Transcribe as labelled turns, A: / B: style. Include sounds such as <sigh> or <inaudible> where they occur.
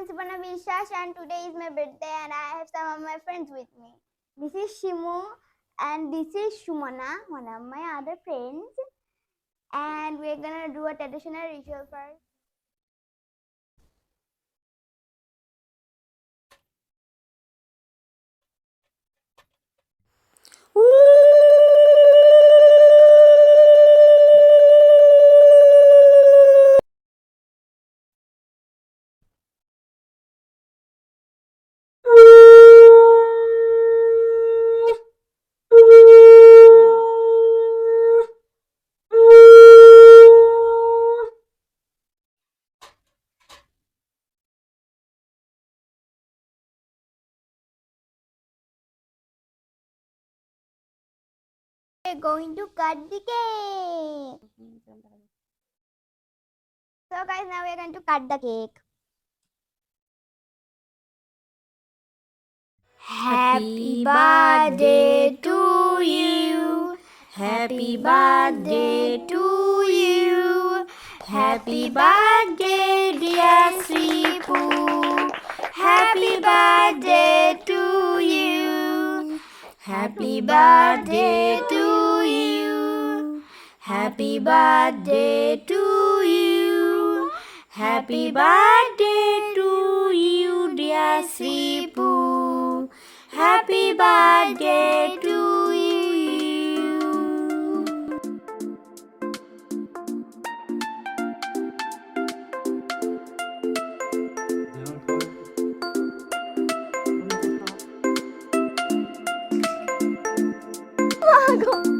A: Mansipana Vishash and today is my birthday and I have some of my friends with me. This is Shimu and this is Shumana, one of my other friends. And we're gonna do a traditional ritual first. We're going to cut the cake. So guys, now we're going to cut the cake.
B: Happy birthday to you. Happy birthday to you. Happy birthday, dear Sri Poo. Happy birthday to you. Happy birthday to you. Happy birthday to you. Happy birthday to you, dear Sipu. Happy birthday 那 <laughs> 个